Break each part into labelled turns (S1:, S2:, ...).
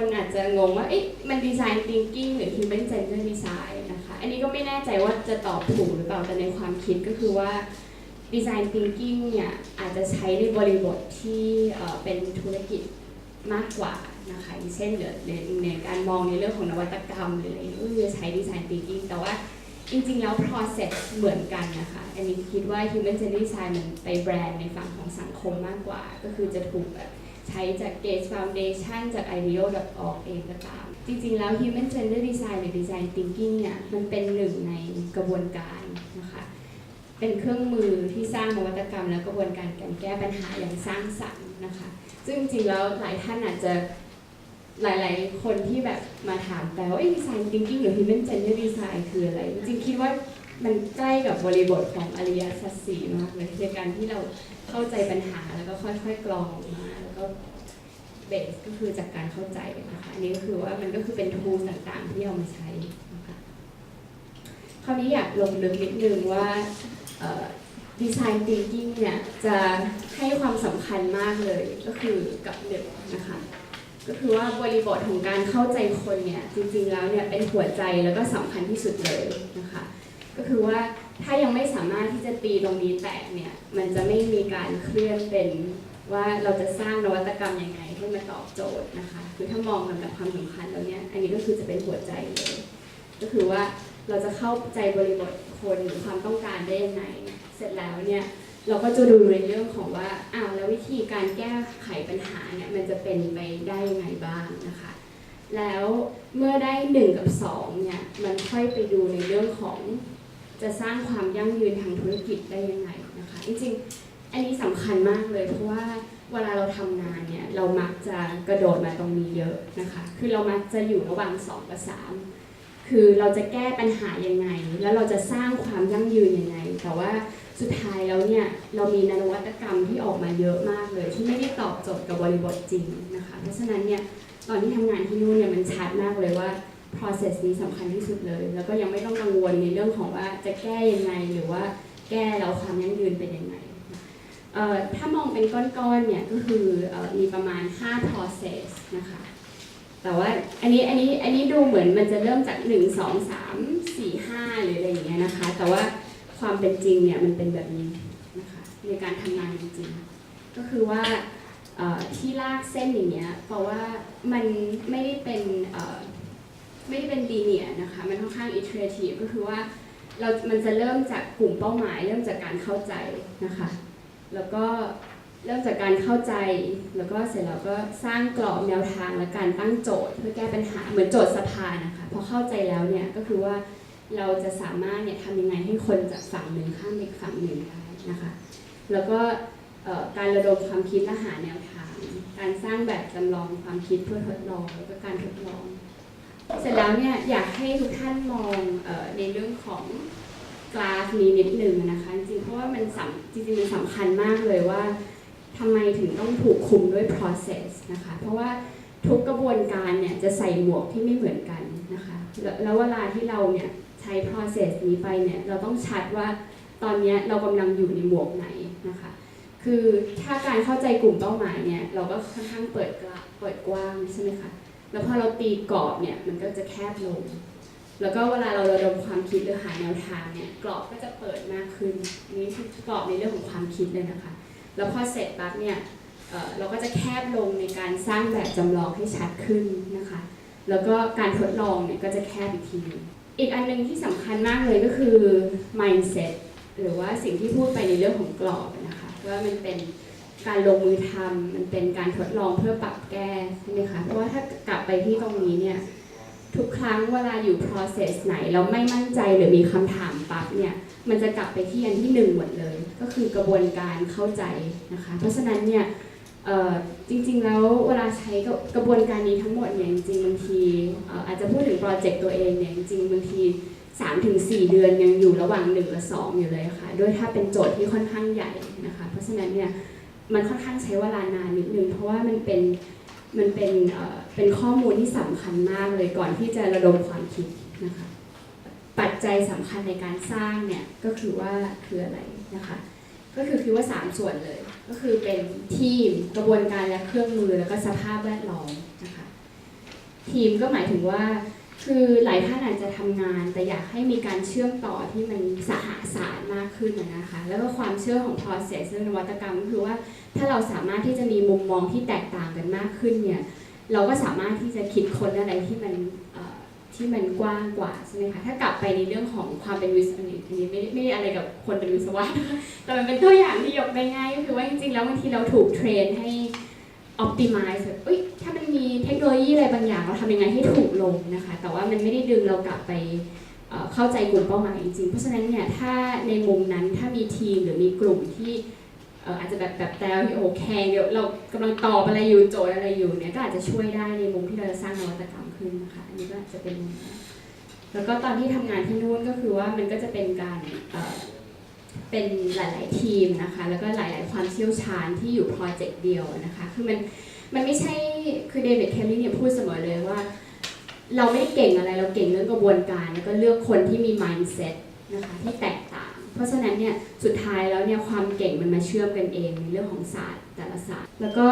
S1: คนอาจจะงงว่าเอ๊ะมันดีไซน์ thinking หรือ human centered design นะคะ อันนี้ก็ไม่แน่ใจว่าจะตอบถูกหรือเปล่าแต่ในความคิดก็คือว่า design thinking เนี่ยอาจจะใช้ในบริบทที่เป็นธุรกิจมากกว่านะคะเช่นเดี๋ยวในในการมองในเรื่องของนวัตกรรมหรืออะไรก็คือใช้ design thinking แต่ว่าจริงๆ แล้ว process เหมือนกันนะคะ อันนี้คิดว่า human centered design มันไปแบรนด์ในฝั่งของสังคมมากกว่า ก็คือจะถูกแบบ ใช้จาก Gates Foundation จาก ideo.org เองก็ตาม จริงๆ แล้ว human centered design หรือ design thinking เนี่ยมันเป็นหนึ่งในกระบวนการนะคะเป็นเครื่องมือที่สร้างนวัตกรรม และกระบวนการการแก้ปัญหาอย่างสร้างสรรค์นะคะ ซึ่งจริงๆ แล้วหลายท่านอาจจะหลายๆ คนที่แบบมาถามแต่ว่าดีไซน์ thinking หรือ human centered design คืออะไร จริงๆ คิดว่า มันใกล้กับบริบทของอริยสัจสี่มากเลยในการที่เราเข้าใจปัญหาแล้วก็ค่อยๆกรองมาแล้วก็เบสก็คือจากการเข้าใจนะคะอันนี้ก็คือว่ามันก็คือเป็นทูลต่างๆ ที่เอามาใช้นะคะคราวนี้อยากลงลึกนิดนึงว่าดีไซน์ thinking เนี่ยจะให้ความสำคัญมากเลยก็คือกับหนึ่งนะคะก็คือว่าบริบทของการเข้าใจคนเนี่ยจริงๆแล้วเนี่ยเป็นหัวใจแล้วก็สำคัญที่สุดเลยนะคะ ก็คือว่าถ้ายังไม่สามารถที่จะตีตรงนี้แตกเนี่ย มันจะไม่มีการเคลื่อนเป็นว่าเราจะสร้างนวัตกรรมยังไงให้มาตอบโจทย์นะคะ คือถ้ามองลำดับความสำคัญแล้วเนี่ยอันนี้ก็คือจะเป็นหัวใจเลย ก็คือว่าเราจะเข้าใจบริบทคนหรือความต้องการได้ยังไง เสร็จแล้วเนี่ยเราก็จะดูในเรื่องของว่าอ้าวแล้ววิธีการแก้ไขปัญหาเนี่ยมันจะเป็นไปได้ยังไงบ้างนะคะ แล้วเมื่อได้หนึ่งกับสองเนี่ยมันค่อยไปดูในเรื่องของ จะสร้างความยั่งยืนทางธุรกิจได้ยังไงนะคะจริงๆอันนี้สำคัญมากเลยเพราะว่าเวลาเราทำงานเนี่ยเรามักจะกระโดดมาตรงนี้เยอะนะคะคือเรามักจะอยู่ระหว่างสองกับสามคือเราจะแก้ปัญหายังไง แล้วเราจะสร้างความยั่งยืนยังไง แต่ว่าสุดท้ายแล้วเนี่ยเรามีนวัตกรรมที่ออกมาเยอะมากเลย ที่ไม่ได้ตอบโจทย์กับบริบทจริงนะคะเพราะฉะนั้นเนี่ยตอนที่ทำงานที่นู่นเนี่ยมันชัดมากเลยว่า process นี้สำคัญที่สุดเลย แล้วก็ยังไม่ต้องกังวลในเรื่องของว่าจะแก้ยังไงหรือว่าแก้แล้วความยั่งยืนเป็นยังไงถ้ามองเป็นก้อนๆเนี่ยก็คืออมีประมาณ 5 process นะคะ แต่ว่าอันนี้อันนี้อันนี้ดูเหมือนมันจะเริ่มจาก 1 2 3 4 5 หรืออะไรอย่างเงี้ยนะคะ แต่ว่าความเป็นจริงเนี่ยมันเป็นแบบนี้นะคะในการทำงานจริงๆ ก็คือว่าที่ลากเส้นอย่างเงี้ยเพราะว่ามันไม่ได้เป็น ไม่ได้เป็นดีเนียนะคะ มันค่อนข้างอิเทอร์ทีฟก็คือว่าเรา มันจะเริ่มจากกลุ่มเป้าหมาย เริ่มจากการเข้าใจนะคะ แล้วก็เริ่มจากการเข้าใจ แล้วก็เสร็จแล้วก็สร้างกรอบแนวทางและการตั้งโจทย์ เพื่อแก้ปัญหาเหมือนโจทย์สภานะคะพอเข้าใจแล้วเนี่ยก็คือว่าเราจะสามารถเนี่ยทำยังไงให้คนจากฝั่งหนึ่งข้ามไปฝั่งหนึ่งได้นะคะ แล้วก็การระดมความคิดและหาแนวทาง การสร้างแบบจำลองความคิดเพื่อทดลองแล้วก็การทดลอง เสร็จแล้วเนี่ยอยากให้ทุกท่านมองอในเรื่องของกราฟนี้นิดหนึ่งนะคะจริงเพราะว่ามันสำจริงๆมันสำคัญมากเลยว่าทำไมถึงต้องถูกคุมด้วย process นะคะเพราะว่าทุกกระบวนการเนี่ยจะใส่หมวกที่ไม่เหมือนกันนะคะแล้วเวลาที่เราเนี่ยใช้ process นี้ไปเนี่ยเราต้องชัดว่าตอนนี้เรากำลังอยู่ในหมวกไหนนะคะคือถ้าการเข้าใจกลุ่มเป้าหมายเนี่ยเราก็ค่อนข้างเปิดกว้างเปิดกว้างใช่ไหมคะ แล้วพอเราตีกรอบเนี่ยมันก็จะแคบลง แล้วก็เวลาเราระดมความคิดหรือหาแนวทางเนี่ยกรอบก็จะเปิดมากขึ้นอันนี้คือกรอบในเรื่องของความคิดเลยนะคะ แล้วพอเสร็จปั๊บเนี่ยเเราก็จะแคบลงในการสร้างแบบจำลองให้ชัดขึ้นนะคะ แล้วก็การทดลองเนี่ยก็จะแคบอีกที อีกอันหนึงที่สำคัญมากเลยก็คือ mindset หรือว่าสิ่งที่พูดไปในเรื่องของกรอบนะคะว่ามันเป็น การลงมือทำมันเป็นการทดลองเพื่อปรับแก้ใช่ไหมคะ เพราะว่าถ้ากลับไปที่ตรงนี้เนี่ยทุกครั้งเวลาอยู่ process ไหนเราไม่มั่นใจหรือมีคำถามปั๊บเนี่ยมันจะกลับไปที่อันที่หนึ่งหมดเลย ก็คือกระบวนการเข้าใจนะคะ เพราะฉะนั้นเนี่ยจริงๆแล้วเวลาใช้กระบวนการนี้ทั้งหมดเนี่ยจริงๆบางทีอาจจะพูดถึงโปรเจกต์ตัวเองเนี่ยจริงๆบางที3ถึง4เดือนยังอยู่ระหว่าง1กับ2อยู่เลยค่ะ ด้วยถ้าเป็นโจทย์ที่ค่อนข้างใหญ่นะคะ เพราะฉะนั้นเนี่ย มันค่อนข้างใช้เวลานานนิดนึง เพราะว่ามันเป็นมันเป็นเป็นข้อมูลที่สำคัญมากเลยก่อนที่จะระดมความคิดนะคะปัจจัยสำคัญในการสร้างเนี่ยก็คือว่าคืออะไรนะคะก็คือคือว่า 3 ส่วนเลย ก็คือเป็นทีมกระบวนการและเครื่องมือแล้วก็สภาพแวดล้อมนะคะทีมก็หมายถึงว่า คือหลายท่านอาจจะทำงาน แต่อยากให้มีการเชื่อมต่อที่มันสหาศาลมากขึ้นนะคะ แล้วก็ความเชื่อของ process นวัตกรรมก็คือว่าถ้าเราสามารถที่จะมีมุมมองที่แตกต่างกันมากขึ้นเนี่ยเราก็สามารถที่จะคิดค้นอะไรที่มันที่มันกว้างกว่าใช่ไหมคะถ้ากลับไปในเรื่องของความเป็นวิศวะอันนี้ไม่ไม่อะไรกับคนเป็นวิศวะแต่มันเป็นตัวอย่างที่ยกได้ง่ายก็คือว่าจริงๆแล้วบางทีเราถูกเทรนให้ optimize แบบเอ้ย ทคโนโลยีอะไรบางอย่างเราทำยังไงให้ถูกลงนะคะ แต่ว่ามันไม่ได้ดึงเรากลับไปเข้าใจกลุ่มเป้าหมายจริงๆเพราะฉะนั้นเนี่ยถ้าในมุมนั้นถ้ามีทีมหรือมีกลุ่มที่อาจจะแบบแบบแต่โอ้แข่งเดี๋ยวเรากำลังตอบอะไรอยู่โจทย์อะไรอยู่เนี่ยก็อาจจะช่วยได้ในมุมที่เราจะสร้างนวัตกรรมขึ้นนะคะอันนี้ก็จะเป็นมุมแล้วก็ตอนที่ทำงานที่นู่นก็คือว่ามันก็จะเป็นการเป็นหลาย ๆ ทีมนะคะ แล้วก็หลาย ๆ ความเชี่ยวชาญที่อยู่โปรเจกต์เดียวนะคะ คือมัน มันไม่ใช่คือเดวิดเคลลี่เนี่ยพูดเสมอเลยว่า เราไม่ได้เก่งอะไรเราเก่งเรื่องกระบวนการ แล้วก็เลือกคนที่มี mindset นะคะที่แตกต่าง เพราะฉะนั้นเนี่ยสุดท้ายแล้วเนี่ยความเก่งมันมาเชื่อมกันเองในเรื่องของศาสตร์แต่ละศาสตร์ แล้วก็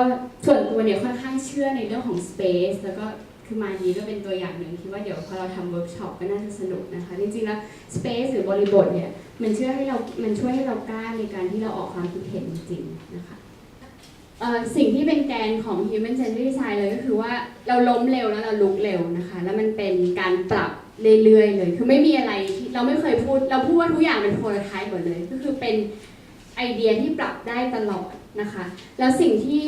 S1: ส่วนตัวเนี่ยค่อนข้างเชื่อในเรื่องของ space แล้วก็คือมานี้ก็เป็นตัวอย่างหนึ่งคิดว่าเดี๋ยวพอเราทำเวิร์กช็อปก็น่าจะสนุกนะคะ จริงๆแล้ว space หรือบริบทเนี่ยมันช่วยให้เรา มันช่วยให้เรากล้าในการที่เราออกความคิดเห็นจริงๆนะคะ เอ่อสิ่งที่เป็นแกนของ Human Centered Design เลยก็คือว่าเราล้มเร็วแล้วเราลุกเร็วนะคะ แล้วมันเป็นการปรับเรื่อยๆเลย คือไม่มีอะไรที่เราไม่เคยพูด เราพูดว่าทุกอย่างเป็นโปรโตไทป์หมดเลย ก็คือเป็นไอเดียที่ปรับได้ตลอดนะคะ แล้วสิ่งที่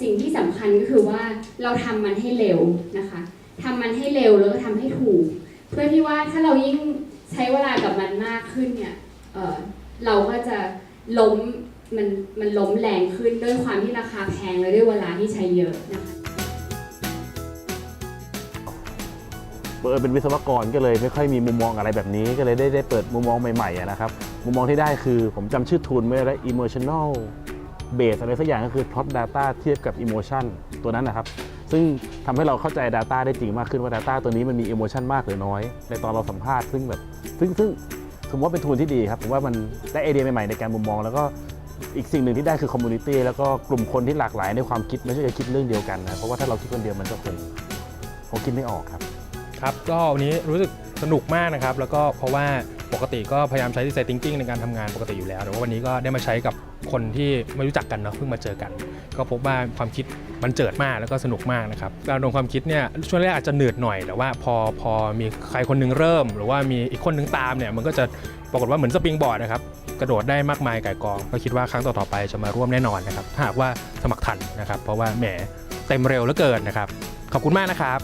S1: สิ่งที่สำคัญก็คือว่าเราทำมันให้เร็วนะคะทำมันให้เร็วแล้วก็ทำให้ถูก เพื่อที่ว่าถ้าเรายิ่งใช้เวลากับมันมากขึ้นเนี่ยเเราก็จะล้ม มันมันล้มแรงขึ้นด้วยความที่ราคาแพงและด้วยเวลาที่ใช้เยอะนะคะ
S2: เออเป็นวิศวกรก็เลยไม่ค่อยมีมุมมองอะไรแบบนี้ก็เลยได้ได้เปิดมุมมองใหม่ๆนะครับ มุมมองที่ได้คือผมจำชื่อทูลไม่ได้ emotional base อะไรสักอย่างก็คือ plot data เทียบกับ emotion ตัวนั้นนะครับ ซึ่งทำให้เราเข้าใจ Data ได้จริงมากขึ้นว่า Data ตัวนี้มันมี emotion มากหรือน้อย ในตอนเราสัมภาษณ์ซึ่งแบบซึ่งซึ่งผมว่าเป็นทูลที่ดีครับผมว่ามันได้ไอเดียใหม่ๆในการมุมมอง แล้วก็ อีกสิ่งหนึ่งที่ได้คือ community แล้วก็กลุ่มคนที่หลากหลายในความคิดไม่ใช่จะคิดเรื่องเดียวกันนะเพราะว่าถ้าเราคิดคนเดียวมันก็คงคงคิดไม่ออกครับ
S3: ครับก็วันนี้รู้สึกสนุกมากนะครับ แล้วก็เพราะว่าปกติก็พยายามใช้ดีไซน์ thinking ในการทำงานปกติอยู่แล้ว แต่ว่าวันนี้ก็ได้มาใช้กับคนที่ไม่รู้จักกันเนาะเพิ่งมาเจอกัน ก็พบว่าความคิดมันเจิดมากแล้วก็สนุกมากนะครับการลงความคิดเนี่ยช่วงแรกอาจจะเหนื่อยหน่อยแต่ว่าพอพอมีใครคนหนึงเริ่ม หรือว่ามีอีกคนหนึงตามเนี่ยมันก็จะปรากฏว่าเหมือนสปริงบอร์ดนะครับ กระโดดได้มากมายไก่กอง ก็คิดว่าครั้งต่อๆไปจะมาร่วมแน่นอนนะครับถ้าหากว่าสมัครทันนะครับ เพราะว่าแหมเต็มเร็วเหลือเกินนะครับ ขอบคุณมากนะครับ